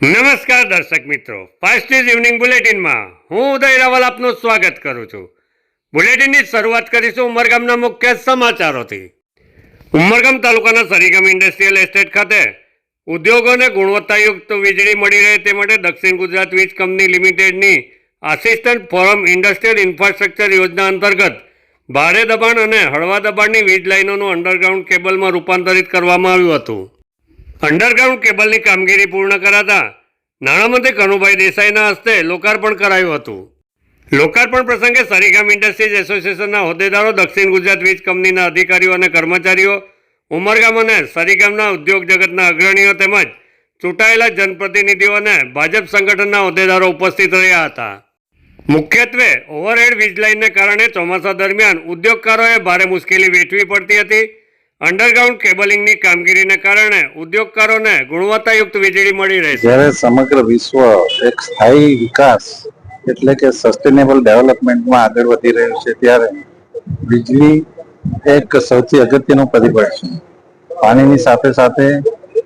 નમસ્કાર દર્શક મિત્રો. ફાસ્ટ ઇઝ ઇવનિંગ બુલેટિનમાં હું ઉદય રાવલ આપનું સ્વાગત કરું છું. બુલેટિનની શરૂઆત કરીશું ઉમરગામના મુખ્ય સમાચારોથી. ઉમરગામ તાલુકાના સરીગામ ઇન્ડસ્ટ્રીયલ એસ્ટેટ ખાતે ઉદ્યોગોને ગુણવત્તાયુક્ત વીજળી મળી રહે તે માટે દક્ષિણ ગુજરાત વીજ કંપની લિમિટેડની આસિસ્ટન્ટ ફોરમ ઇન્ડસ્ટ્રીયલ ઇન્ફ્રાસ્ટ્રક્ચર યોજના અંતર્ગત ભારે દબાણ અને હળવા દબાણની વીજ લાઇનોનું અંડરગ્રાઉન્ડ કેબલમાં રૂપાંતરિત કરવામાં આવ્યું હતું. અંડરગ્રાઉન્ડ કેબલની કામગીરી પૂર્ણ કરાતા નાણામંત્રી કનુભાઈ દેસાઈના હસ્તે લોકાર્પણ કરાયું હતું. લોકાર્પણ પ્રસંગે સરીગામ ઇન્ડસ્ટ્રીઝ એસોસિએશનના હોદ્દેદારો, દક્ષિણ ગુજરાત વીજ કંપનીના અધિકારીઓ અને કર્મચારીઓ, ઉમરગામ અને સરીગામના ઉદ્યોગ જગતના અગ્રણીઓ તેમજ ચૂંટાયેલા જનપ્રતિનિધિઓ અને ભાજપ સંગઠનના હોદ્દેદારો ઉપસ્થિત રહ્યા હતા. મુખ્યત્વે ઓવરહેડ વીજ લાઇનને કારણે ચોમાસા દરમિયાન ઉદ્યોગકારોએ ભારે મુશ્કેલી વેઠવી પડતી હતી. અંડરગ્રાઉન્ડ કેબલિંગની કામગીરીને કારણે ઉદ્યોગકારોને ગુણવત્તાયુક્ત વીજળી મળી રહે જ્યારે સમગ્ર વિશ્વ એક સ્થાયી વિકાસ એટલે કે સસ્ટેનેબલ ડેવલપમેન્ટમાં આગળ વધી રહ્યું છે, ત્યારે વીજળી એક સૌથી અગત્યનું પરિબળ છે. પાણીની સાથે સાથે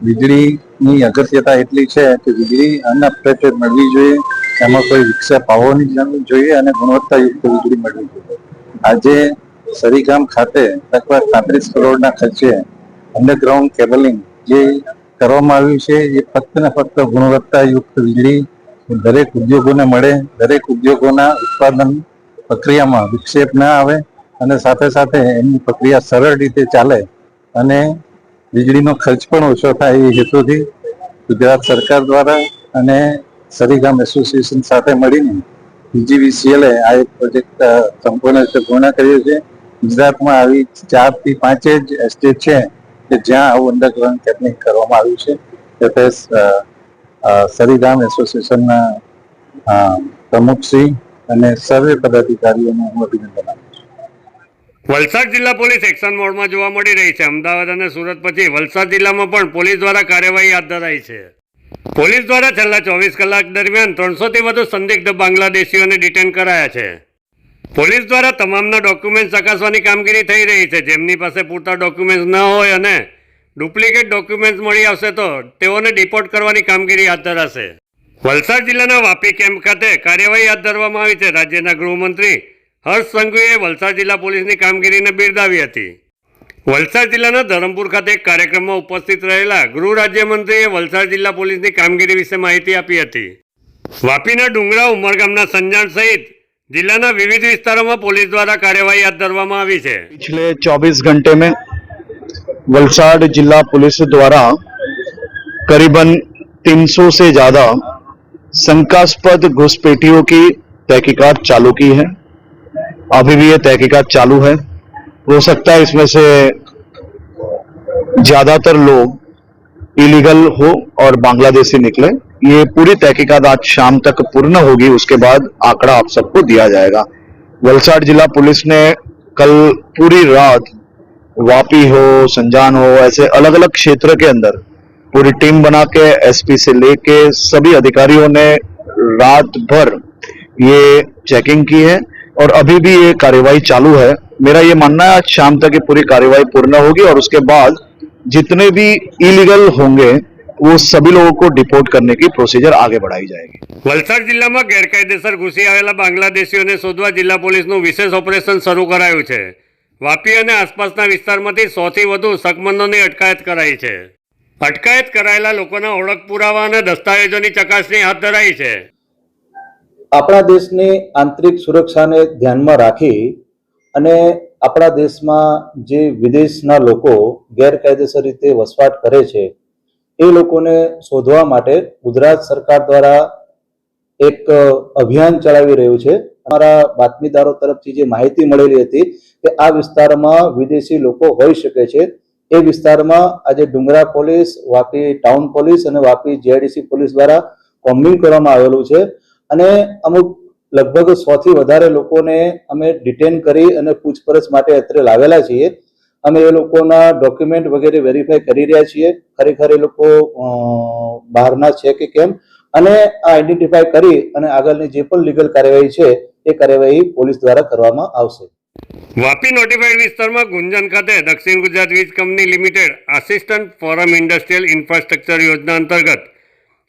વીજળીની અગત્યતા એટલી છે કે વીજળી અનઅપડેટેડ મળવી જોઈએ, એમાં કોઈ વિક્ષેપ આવવો નહીં જોઈએ અને ગુણવત્તાયુક્ત વીજળી મળવી જોઈએ. આજે સરીગામ ખાતે લગભગ પાંત્રીસ કરોડના ખર્ચે અંડરગ્રાઉન્ડ કેબલિંગ જે કરવામાં આવ્યું છે, એ ફક્ત ને ફક્ત ગુણવત્તાયુક્ત વીજળી દરેક ઉદ્યોગોને મળે, દરેક ઉદ્યોગોના ઉત્પાદન પ્રક્રિયામાં વિક્ષેપ ના આવે અને સાથે સાથે એની પ્રક્રિયા સરળ રીતે ચાલે અને વીજળીનો ખર્ચ પણ ઓછો થાય એ હેતુથી ગુજરાત સરકાર દ્વારા અને સરીગામ એસોસિએશન સાથે મળીને પીજીવીસીએલે આ એક પ્રોજેક્ટ સંપૂર્ણ રીતે પૂર્ણ કર્યો છે. ગુજરાતમાં આવી ચારથી પાંચ જ એસ્ટેટ છે કે જ્યાં આવું અંડરગ્રાઉન્ડ કેબલિંગ કરવામાં આવ્યું છે. તે અ, અ, એસોસિએશનના પ્રમુખશ્રી અને સર્વે પદાધિકારીઓનું હું અભિનંદન આપું વલસાડ જિલ્લા પોલીસ એક્શન મોડમાં જોવા મળી રહી છે. અમદાવાદ અને સુરત પછી વલસાડ જિલ્લામાં પણ પોલીસ દ્વારા કાર્યવાહી હાથ ધરાઈ છે. પોલીસ દ્વારા છેલ્લા ચોવીસ કલાક દરમિયાન ત્રણસોથી વધુ સંદિગ્ધ બાંગ્લાદેશીઓને ડિટેન કરાયા છે. પોલીસ દ્વારા તમામના ડોક્યુમેન્ટ ચકાસવાની કામગીરી થઈ રહી છે. જેમની પાસે પૂરતા ડોક્યુમેન્ટ ન હોય અને ડુપ્લિકેટ ડોક્યુમેન્ટ મળી આવશે તો તેઓને ડિપોર્ટ કરવાની કામગીરી હાથ ધરાશે. વલસાડ જિલ્લાના વાપી કેમ્પ ખાતે કાર્યવાહી હાથ ધરવામાં આવી છે. રાજ્યના ગૃહમંત્રી હર્ષ સંઘવીએ વલસાડ જિલ્લા પોલીસની કામગીરીને બિરદાવી હતી. વલસાડ જિલ્લાના ધરમપુર ખાતે એક કાર્યક્રમમાં ઉપસ્થિત રહેલા ગૃહ રાજ્યમંત્રીએ વલસાડ જિલ્લા પોલીસની કામગીરી વિશે માહિતી આપી હતી. વાપીના ડુંગરા ઉમરગામના સંજાણ સહિત જિલ્લાના વિવિધ વિસ્તારોમાં પોલીસ દ્વારા કાર્યવાહી હાથ ધરવામાં આવી છે पिछले 24 घंटे में वलसाड जिला पुलिस द्वारा करीबन 300 से ज्यादा शंकास्पद घुसपैठियों की तहकीकात चालू की है अभी भी ये तहकीकात चालू है हो सकता है इसमें से ज्यादातर लोग इलीगल हो और बांग्लादेशी निकले ये पूरी तहकीकात आज शाम तक पूर्ण होगी, उसके बाद आंकड़ा आप सबको दिया जाएगा। वलसाड जिला पुलिस ने कल पूरी रात वापी हो, संजान हो, ऐसे अलग अलग क्षेत्र के अंदर पूरी टीम बना के, एसपी से लेके सभी अधिकारियों ने रात भर ये चेकिंग की है और अभी भी ये कार्यवाही चालू है। मेरा ये मानना है, आज शाम तक ये पूरी कार्यवाही पूर्ण होगी और उसके बाद जितने भी इलीगल होंगे वो सभी लोगों को डिपोर्ट करने की प्रोसीजर आगे बढ़ाई जाएगी વલસાડ જિલ્લામાં ગેરકાયદેસર ઘૂસી આવેલા બાંગ્લાદેશીઓને શોધવા જિલ્લા પોલીસનું વિશેષ ઓપરેશન શરૂ કરાયું છે વાપી અને આસપાસના વિસ્તારમાંથી સોથી વધુ શકમંદોની અટકાયત કરાઈ છે અટકાયત કરાયેલા લોકોના ઓળખ પુરાવા અને દસ્તાવેજોની ચકાસણી હાથ ધરાઈ છે આપણા દેશની આંતરિક સુરક્ષાને ધ્યાનમાં રાખી અને આપણા દેશમાં જે વિદેશના લોકો ગેરકાયદેસર રીતે વસવાટ કરે છે એ લોકોને શોધવા માટે ગુજરાત સરકાર દ્વારા એક અભિયાન ચલાવી રહ્યું છે. અમારા બાતમીદારો તરફથી જે માહિતી મળેલી હતી કે આ વિસ્તારમાં વિદેશી લોકો હોઈ શકે છે. એ વિસ્તારમાં આજે ડુંગરા પોલીસ, વાપી ટાઉન પોલીસ અને Vapi G I D C police દ્વારા કોમ્બિંગ કરવામાં આવેલું છે અને અમુક લગભગ સો થી વધારે લોકોને અમે ડિટેન કરી અને પૂછપરછ માટે અત્રે લાવેલા છીએ. અમે એ લોકોના ડોક્યુમેન્ટ વગેરે વેરીફાઈ કરી રહ્યા છીએ. ખરેખર એ લોકો બહારના છે કે કેમ? અને આ આઈડેન્ટિફાઈ કરી અને આગળની જે પણ લીગલ કાર્યવાહી છે, એ કાર્યવાહી પોલીસ દ્વારા કરવામાં આવશે. વાપી નોટિફાઈડ વિસ્તારમાં ગુંજન ખાતે દક્ષિણ ગુજરાત વીજ company limited assistant forum industrial infrastructure યોજના અંતર્ગત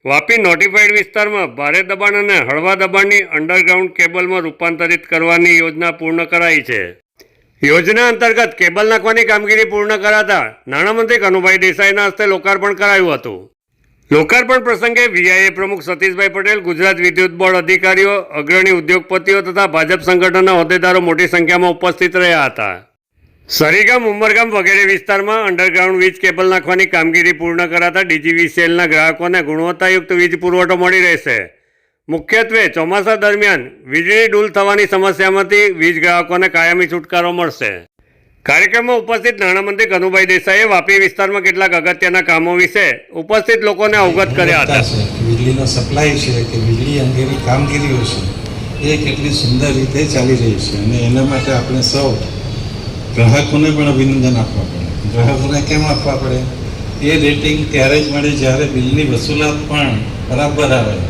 વાપી નોટિફાઈડ વિસ્તારમાં ભારે દબાણ અને હળવા દબાણની અંડરગ્રાઉન્ડ કેબલમાં રૂપાંતરિત કરવાની યોજના પૂર્ણ કરાઈ છે. યોજના અંતર્ગત કેબલ નાખવાની કામગીરી પૂર્ણ કરાતા નાણામંત્રી કનુભાઈ દેસાઈના હસ્તે લોકાર્પણ કરાયું હતું. લોકાર્પણ પ્રસંગે વીઆઈએ પ્રમુખ સતીશભાઈ પટેલ, ગુજરાત વિદ્યુત બોર્ડ અધિકારીઓ, અગ્રણી ઉદ્યોગપતિઓ તથા ભાજપ સંગઠનના હોદ્દેદારો મોટી સંખ્યામાં ઉપસ્થિત રહ્યા હતા. સરીગામ, ઉમરગામ વગેરે વિસ્તારમાં અંડરગ્રાઉન્ડ વીજ કેબલ નાખવાની કામગીરી પૂર્ણ કરાતા ડીજીવીસીએલના ગ્રાહકોને ગુણવત્તાયુક્ત વીજ પુરવઠો મળી રહેશે. મુખ્યત્વે ચોમાસા દરમિયાન વીજળી ડૂલ થવાની સમસ્યામાંથી વીજ ગ્રાહકોને કાયમી છુટકારો મળશે. કાર્યક્રમમાં ઉપસ્થિત નાણામંત્રી કનુભાઈ દેસાઈએ વાપી વિસ્તારમાં કેટલાક અગત્યના કામો વિશે ઉપસ્થિત લોકોને અવગત કર્યા હતા. વીજળીનો સપ્લાય છે કે વીજળી અંગેની કામગીરીઓ છે, એ કેટલી સુંદર રીતે ચાલી રહી છે અને એના માટે આપણે સૌ ગ્રાહકોને પણ અભિનંદન આપવા પડે. ગ્રાહકોને કેમ આપવા પડે? એ રેટિંગ ત્યારે જ મળે જ્યારે બિલની વસૂલાત પણ બરાબર આવે.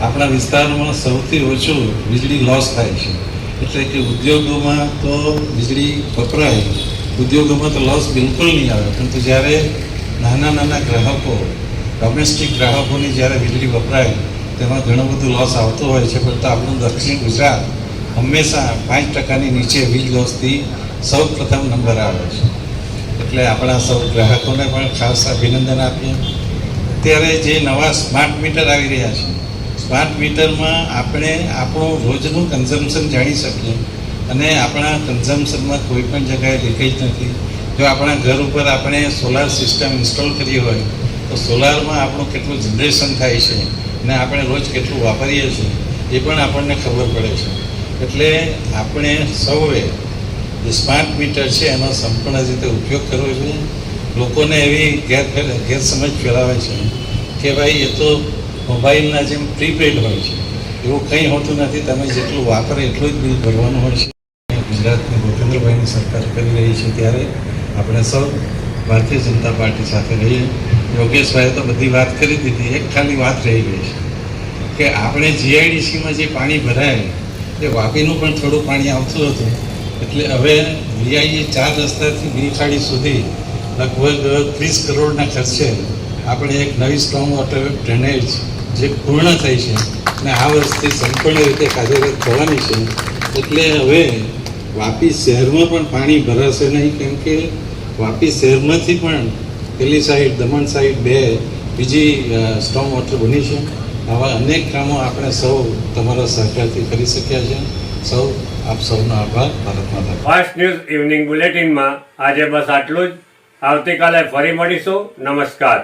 આપણા વિસ્તારમાં સૌથી ઓછું વીજળી લોસ થાય છે. એટલે કે ઉદ્યોગોમાં તો વીજળી વપરાય, ઉદ્યોગોમાં તો લોસ બિલકુલ નહીં આવે. પરંતુ જ્યારે નાના નાના ગ્રાહકો ડોમેસ્ટિક ગ્રાહકોની જ્યારે વીજળી વપરાય, તેમાં ઘણું બધું લોસ આવતો હોય છે. પરંતુ આપણું દક્ષિણ ગુજરાત હંમેશા પાંચ ટકાની નીચે વીજ લોસથી સૌ પ્રથમ નંબર આવે છે. એટલે આપણા સૌ ગ્રાહકોને પણ ખાસ અભિનંદન આપીએ. અત્યારે જે નવા સ્માર્ટ મીટર આવી રહ્યા છે સ્માર્ટ મીટરમાં આપણે આપણું રોજનું કન્ઝમ્પશન જાણી શકીએ. અને આપણા કન્ઝમ્પશનમાં કોઈ પણ જગ્યાએ લીકેજ નથી. જો આપણા ઘર ઉપર આપણે સોલાર સિસ્ટમ ઇન્સ્ટોલ કરી હોય, તો સોલારમાં આપણું કેટલું જનરેશન થાય છે અને આપણે રોજ કેટલું વાપરીએ છીએ, એ પણ આપણને ખબર પડે છે. એટલે આપણે સૌએ જે સ્માર્ટ મીટર છે, એનો સંપૂર્ણ રીતે ઉપયોગ કરવો જોઈએ. લોકોને એવી ગેર ગેરસમજ ફેલાવે છે કે ભાઈ, એ તો મોબાઈલના જેમ પ્રીપેડ હોય છે. એવું કંઈ હોતું નથી. તમે જેટલું વાપરો એટલું જ બિલ ભરવાનું હોય છે. ગુજરાતની ભૂપેન્દ્રભાઈની સરકાર કરી રહી છે ત્યારે આપણે સૌ ભારતીય જનતા પાર્ટી સાથે રહીએ. યોગેશભાઈએ તો બધી વાત કરી દીધી. એક ખાલી વાત રહી ગઈ છે કે આપણે જીઆઈડીસીમાં જે પાણી ભરાય, એ વાપીનું પણ થોડું પાણી આવતું હતું. એટલે હવે વીઆઈએ ચાર રસ્તાથી બીખાડી સુધી લગભગ ત્રીસ કરોડના ખર્ચે આપણે એક નવી સ્ટ્રોંગ વોટર ડ્રેનેજ જે પૂર્ણ થઈ છે અને આ વર્ષથી સંપૂર્ણ રીતે કાર્યરત થવાની છે, એટલે હવે વાપી શહેરમાં પણ પાણી ભરાશે નહીં, કેમ કે વાપી શહેરમાંથી પણ પેલી સાઈડ દમણ સાઈડ બે બીજી સ્ટ્રોંગ વોટર બની છે. આવા અનેક કામો આપણે સૌ તમારા સહકારથી કરી શક્યા છે. સૌ, આપ સૌનો આભાર, ભારત માતા ફાસ્ટ ન્યૂઝ ઇવનિંગ બુલેટિનમાં આજે બસ આટલું જ. આવતીકાલે ફરી મળીશું. નમસ્કાર.